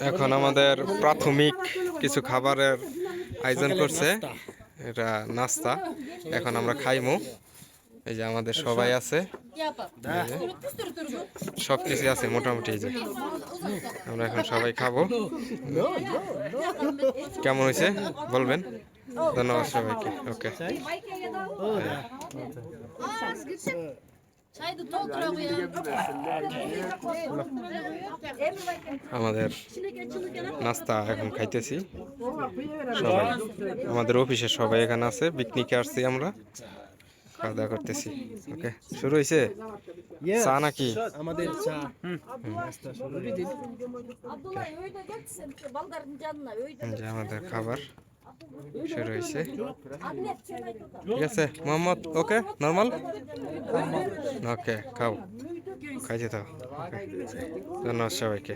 এখন আমাদের প্রাথমিক কিছু খাবারের আয়োজন করছে। এটা নাস্তা। এখন আমরা খাইমু। এই যে আমাদের সবাই আছে। সব কিছু আছে মোটামুটি এই যে। আমরা এখন সবাই খাব। কেমন হয়েছে? বলবেন। ধন্যবাদ সবাইকে। ওকে. আমাদের নাস্তা এখন খাইতেছি। সবাই আমাদের অফিসে সবাই এখানে আছে পিকনিকে আসছি আমরা। খাওয়া দাওয়া করতেছি। ওকে শুরু হয়েছে চা নাকি? আমাদের চা। আমাদের খাবার। ঠিক আছে মোহাম্মদ ওকে? নর্মাল? ওকে খাও। খাইছে তো। ওকে ধন্যবাদ সবাইকে.